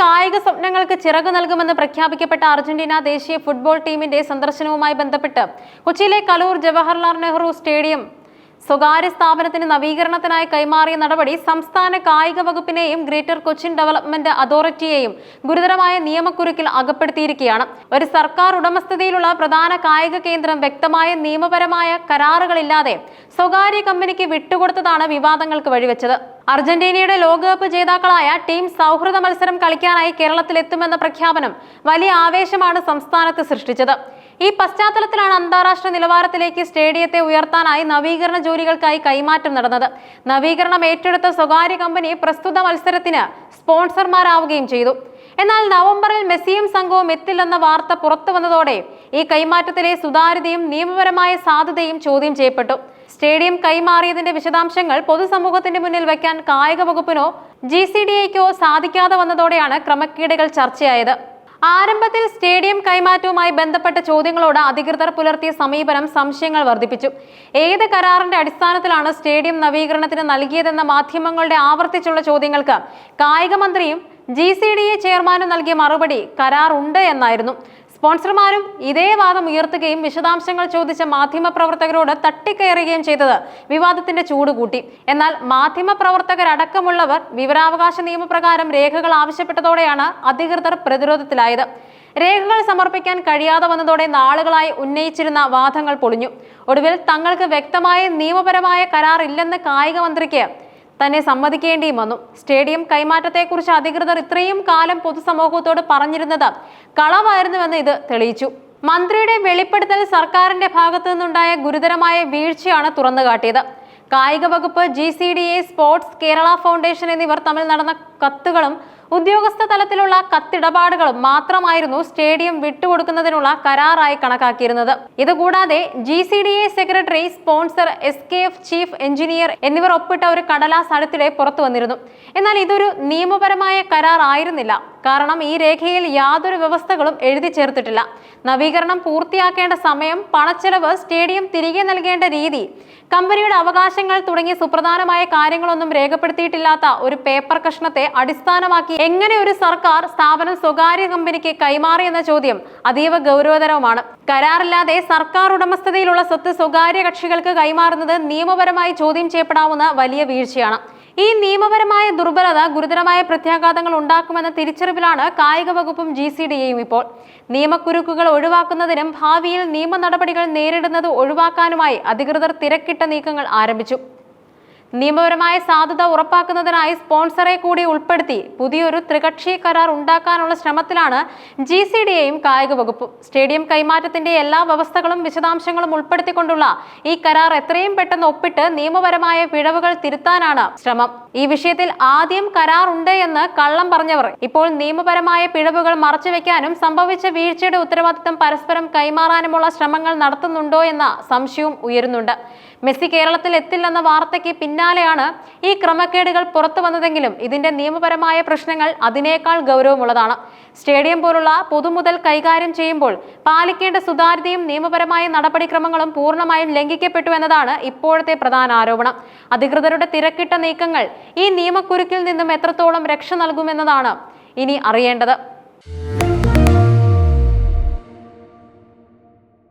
കായിക സ്വപ്നങ്ങൾക്ക് ചിറക് നൽകുമെന്ന് പ്രഖ്യാപിക്കപ്പെട്ട അർജന്റീന ദേശീയ ഫുട്ബോൾ ടീമിന്റെ സന്ദർശനവുമായി ബന്ധപ്പെട്ട് കൊച്ചിയിലെ കലൂർ ജവഹർലാൽ നെഹ്റു സ്റ്റേഡിയം സ്വകാര്യ സ്ഥാപനത്തിന് നവീകരണത്തിനായി കൈമാറിയ നടപടി സംസ്ഥാന കായിക വകുപ്പിനെയും ഗ്രേറ്റർ കൊച്ചിൻ ഡെവലപ്മെന്റ് അതോറിറ്റിയെയും ഗുരുതരമായ നിയമക്കുരുക്കിൽ അകപ്പെടുത്തിയിരിക്കുകയാണ്. ഒരു സർക്കാർ ഉടമസ്ഥതയിലുള്ള പ്രധാന കായിക കേന്ദ്രം വ്യക്തമായ നിയമപരമായ കരാറുകളില്ലാതെ സ്വകാര്യ കമ്പനിക്ക് വിട്ടുകൊടുത്തതാണ് വിവാദങ്ങൾക്ക് വഴിവെച്ചത്. അർജന്റീനയുടെ ലോകകപ്പ് ജേതാക്കളായ ടീം സൗഹൃദ മത്സരം കളിക്കാനായി കേരളത്തിലെത്തുമെന്ന പ്രഖ്യാപനം വലിയ ആവേശമാണ് സംസ്ഥാനത്ത് സൃഷ്ടിച്ചത്. ഈ പശ്ചാത്തലത്തിലാണ് അന്താരാഷ്ട്ര നിലവാരത്തിലേക്ക് സ്റ്റേഡിയത്തെ ഉയർത്താനായി നവീകരണ ജോലികൾക്കായി കൈമാറ്റം നടന്നത്. നവീകരണം ഏറ്റെടുത്ത സ്വകാര്യ കമ്പനി പ്രസ്തുത മത്സരത്തിന് സ്പോൺസർമാരാവുകയും ചെയ്തു. എന്നാൽ നവംബറിൽ മെസ്സിയും സംഘവും എത്തില്ലെന്ന വാർത്ത പുറത്തു വന്നതോടെ ഈ കൈമാറ്റത്തിലെ സുതാര്യതയും നിയമപരമായ സാധ്യതയും ചോദ്യം ചെയ്യപ്പെട്ടു. സ്റ്റേഡിയം കൈമാറിയതിന്റെ വിശദാംശങ്ങൾ പൊതുസമൂഹത്തിന്റെ മുന്നിൽ വയ്ക്കാൻ കായിക വകുപ്പിനോ ജി സി ഡി എക്കോ സാധിക്കാതെ വന്നതോടെയാണ് ക്രമക്കേടുകൾ ചർച്ചയായത്. ആരംഭത്തിൽ സ്റ്റേഡിയം കൈമാറ്റവുമായി ബന്ധപ്പെട്ട ചോദ്യങ്ങളോട് അധികൃതർ പുലർത്തിയ സമീപനം സംശയങ്ങൾ വർദ്ധിപ്പിച്ചു. ഏത് കരാറിന്റെ അടിസ്ഥാനത്തിലാണ് സ്റ്റേഡിയം നവീകരണത്തിന് നൽകിയതെന്ന മാധ്യമങ്ങളുടെ ആവർത്തിച്ചുള്ള ചോദ്യങ്ങൾക്ക് കായിക മന്ത്രിയും ജി സി ഡി എ ചെയർമാനും നൽകിയ മറുപടി കരാർ ഉണ്ട് എന്നായിരുന്നു. സ്പോൺസർമാരും ഇതേ വാദം ഉയർത്തുകയും വിശദാംശങ്ങൾ ചോദിച്ച മാധ്യമപ്രവർത്തകരോട് തട്ടിക്കയറുകയും ചെയ്തത് വിവാദത്തിന്റെ ചൂട് കൂട്ടി. എന്നാൽ മാധ്യമപ്രവർത്തകരടക്കമുള്ളവർ വിവരാവകാശ നിയമപ്രകാരം രേഖകൾ ആവശ്യപ്പെട്ടതോടെയാണ് അധികൃതർ പ്രതിരോധത്തിലായത്. രേഖകൾ സമർപ്പിക്കാൻ കഴിയാതെ വന്നതോടെ നാളുകളായി ഉന്നയിച്ചിരുന്ന വാദങ്ങൾ പൊളിഞ്ഞു. ഒടുവിൽ തങ്ങൾക്ക് വ്യക്തമായ നിയമപരമായ കരാർ ഇല്ലെന്ന് കായിക മന്ത്രിക്ക് തന്നെ സമ്മതിക്കേണ്ടിയും വന്നു. സ്റ്റേഡിയം കൈമാറ്റത്തെക്കുറിച്ച് അധികൃതർ ഇത്രയും കാലം പൊതുസമൂഹത്തോട് പറഞ്ഞിരുന്നത് കളവായിരുന്നുവെന്ന് ഇത് തെളിയിച്ചു. മന്ത്രിയുടെ വെളിപ്പെടുത്തൽ സർക്കാരിന്റെ ഭാഗത്തു നിന്നുണ്ടായ ഗുരുതരമായ വീഴ്ചയാണ് തുറന്നുകാട്ടിയത്. കായിക വകുപ്പ് G C D A sports Kerala foundation എന്നിവർ തമ്മിൽ നടന്ന കത്തുകളും ഉദ്യോഗസ്ഥ തലത്തിലുള്ള കത്തിടപാടുകളും മാത്രമായിരുന്നു സ്റ്റേഡിയം വിട്ടുകൊടുക്കുന്നതിനുള്ള കരാറായി കണക്കാക്കിയിരുന്നത്. ഇതുകൂടാതെ G C D A secretary sponsor S K F chief engineer എന്നിവർ ഒപ്പിട്ട ഒരു കടലാസ് അടുത്തിടെ പുറത്തു വന്നിരുന്നു എന്നാൽ ഇതൊരു നിയമപരമായ കരാർ ആയിരുന്നില്ല കാരണം ഈ രേഖയിൽ യാതൊരു വ്യവസ്ഥകളും എഴുതി ചേർത്തിട്ടില്ല. നവീകരണം പൂർത്തിയാക്കേണ്ട സമയം പണച്ചെലവ് സ്റ്റേഡിയം തിരികെ നൽകേണ്ട രീതി കമ്പനിയുടെ അവകാശങ്ങൾ തുടങ്ങിയ സുപ്രധാനമായ കാര്യങ്ങളൊന്നും രേഖപ്പെടുത്തിയിട്ടില്ലാത്ത ഒരു പേപ്പർ കഷ്ണത്തെ അടിസ്ഥാനമാക്കി എങ്ങനെ ഒരു സർക്കാർ സ്ഥാപനം സ്വകാര്യ കമ്പനിക്ക് കൈമാറി എന്ന ചോദ്യം അതീവ ഗൗരവതരവുമാണ്. കരാറില്ലാതെ സർക്കാർ ഉടമസ്ഥതയിലുള്ള സ്വത്ത് സ്വകാര്യ കക്ഷികൾക്ക് കൈമാറുന്നത് നിയമപരമായി ചോദ്യം ചെയ്യപ്പെടാവുന്ന വലിയ വീഴ്ചയാണ്. ഈ നിയമപരമായ ദുർബലത ഗുരുതരമായ പ്രത്യാഘാതങ്ങൾ ഉണ്ടാക്കുമെന്ന തിരിച്ചറിവിലാണ് കായിക വകുപ്പും ജി സി ഡിയും ഇപ്പോൾ. നിയമക്കുരുക്കുകൾ ഒഴിവാക്കുന്നതിനും ഭാവിയിൽ നിയമ നടപടികൾ നേരിടുന്നത് ഒഴിവാക്കാനുമായി അധികൃതർ തിരക്കിട്ട നീക്കങ്ങൾ ആരംഭിച്ചു. നിയമപരമായ സാധ്യത ഉറപ്പാക്കുന്നതിനായി സ്പോൺസറെ കൂടി ഉൾപ്പെടുത്തി പുതിയൊരു ത്രികക്ഷി കരാർ ഉണ്ടാക്കാനുള്ള ശ്രമത്തിലാണ് ജി സി ഡിയെയും കായിക വകുപ്പും. സ്റ്റേഡിയം കൈമാറ്റത്തിന്റെ എല്ലാ വ്യവസ്ഥകളും വിശദാംശങ്ങളും ഉൾപ്പെടുത്തിക്കൊണ്ടുള്ള ഈ കരാർ എത്രയും പെട്ടെന്ന് ഒപ്പിട്ട് നിയമപരമായ പിഴവുകൾ തിരുത്താനാണ് ശ്രമം. ഈ വിഷയത്തിൽ ആദ്യം കരാറുണ്ട് എന്ന് കള്ളം പറഞ്ഞവർ. ഇപ്പോൾ നിയമപരമായ പിഴവുകൾ മറച്ചുവെക്കാനും സംഭവിച്ച വീഴ്ചയുടെ ഉത്തരവാദിത്തം പരസ്പരം കൈമാറാനുമുള്ള ശ്രമങ്ങൾ നടത്തുന്നുണ്ടോ എന്ന സംശയവും ഉയരുന്നുണ്ട്. മെസ്സി കേരളത്തിൽ എത്തില്ലെന്ന വാർത്തയ്ക്ക് പിന്നാലെയാണ് ഈ ക്രമക്കേടുകൾ പുറത്തു വന്നതെങ്കിലും ഇതിന്റെ നിയമപരമായ പ്രശ്നങ്ങൾ അതിനേക്കാൾ ഗൗരവമുള്ളതാണ്. സ്റ്റേഡിയം പോലുള്ള പൊതുമുതൽ കൈകാര്യം ചെയ്യുമ്പോൾ പാലിക്കേണ്ട സുതാര്യതയും നിയമപരമായ നടപടിക്രമങ്ങളും പൂർണമായും ലംഘിക്കപ്പെട്ടു എന്നതാണ് ഇപ്പോഴത്തെ പ്രധാന ആരോപണം. അധികൃതരുടെ തിരക്കിട്ട നീക്കങ്ങൾ ഈ നിയമക്കുരുക്കിൽ നിന്നും എത്രത്തോളം രക്ഷ നൽകുമെന്നതാണ് ഇനി അറിയേണ്ടത്.